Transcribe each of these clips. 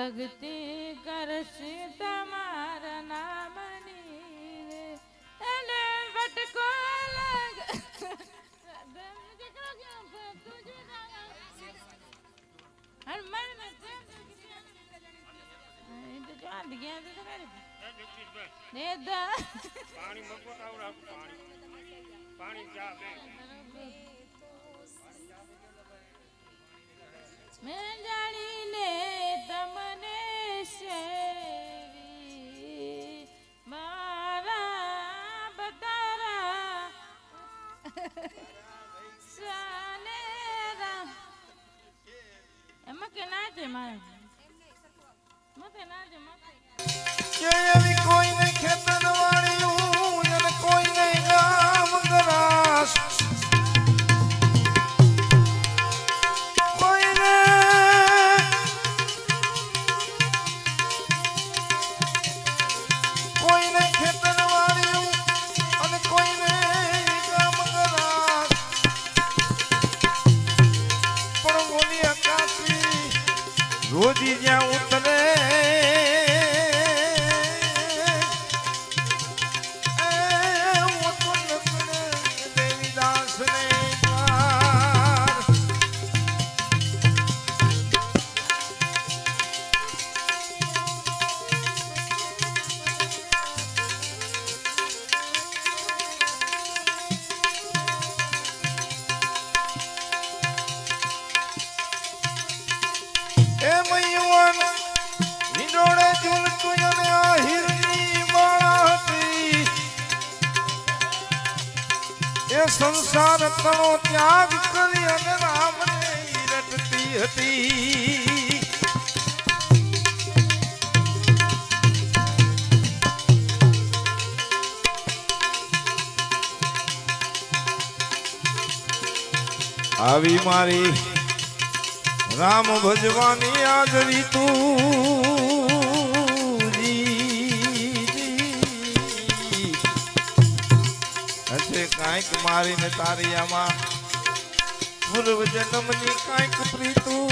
ભક્તિ કરશે તમારા નામની. રે એને વટકો લાગ. પાણી મગો પાણી. પાણી ચા બે. મેં સંસાર તણો ત્યાગ કરી અને રામને રટતી હતી. આવી મારી રામ ભજવાની આજરી તું. હશે કાંઈક મારીને તારી આમાં. પૂર્વ જન્મની કાંઈક પ્રીતું.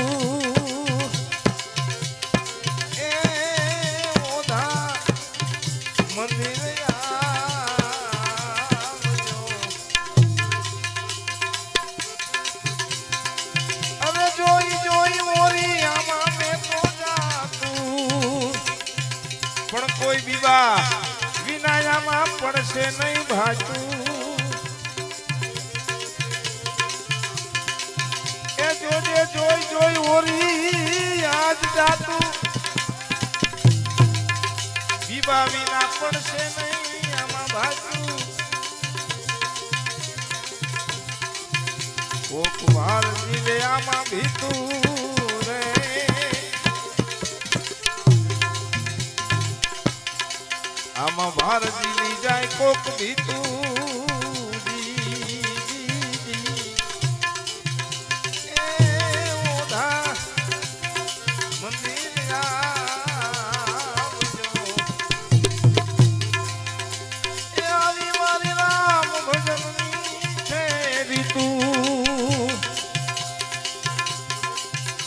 કોઈ વિવાહ વિનાયામાં પડશે નહીં ભાતું. જોઈ જોઈ ઓરી આજ જાતું. વિના પડશે નહીં આમાં ભાતું કોક વાર જીવે આમાં ભીતું રે. આમાં ભાર જીવી જાય કોક ભીતું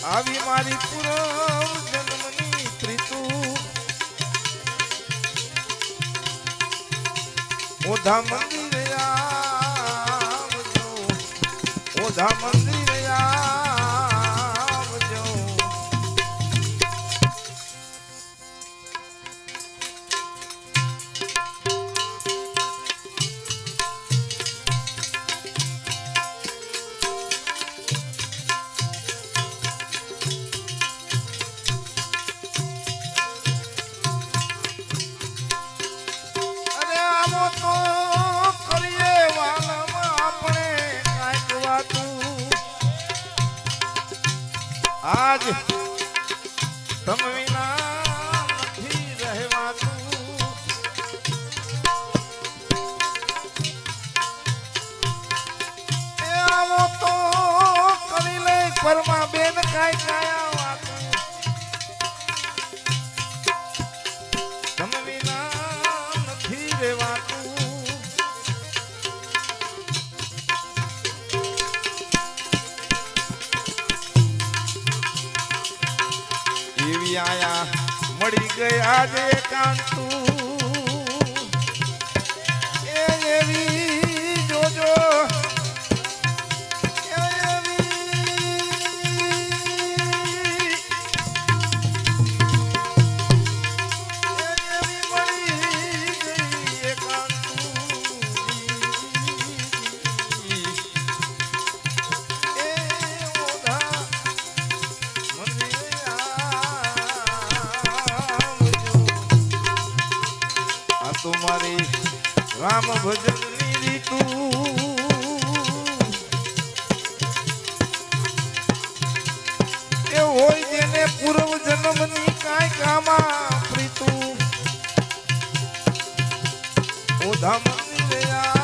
આવી મારી પૂરવ જન્મની પ્રીતુ. ઓધા મંદિરે ઓધા મંદિરે આજ તમ વિના નથી રહેવાતું. એ આવો તો કરી લે પરમા બેન કાય કાયા આયા. મળી ગયા જે કાંતુ. રામ ભજનની એ હોય જેને પૂર્વ જન્મની કાંઈ કામા પ્રીતુ ઓધા મંદિરે આવજો.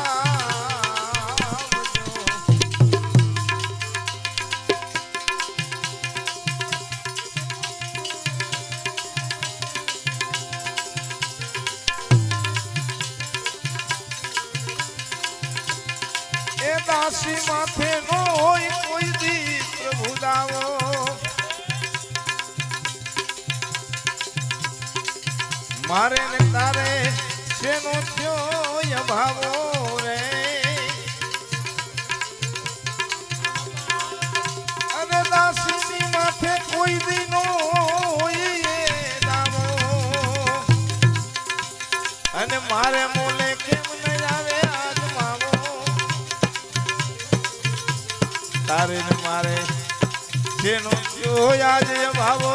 મારે ને તારે શેનો થયો અભાવો રે? અને દાસી માથે કોઈ દી નો હોય એ દાવો. અને મારે મોલે કેમ ન આવે આજ માવો? તારે ને મારે જેનો થયો આજે ભાવો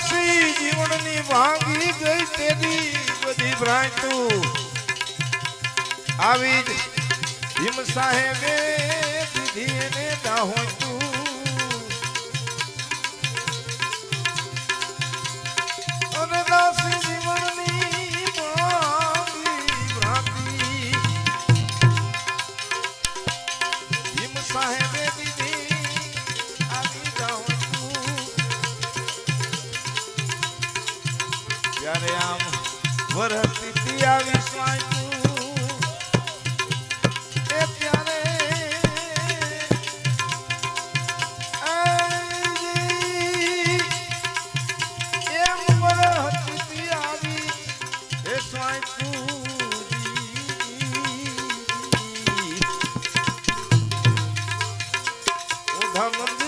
એમ જીવનની ભાંગી ગઈ તેની બધી ભ્રાંતું. આવી જ ભીમ સાહેબે દીધી એને દાહોતું અને ভগবান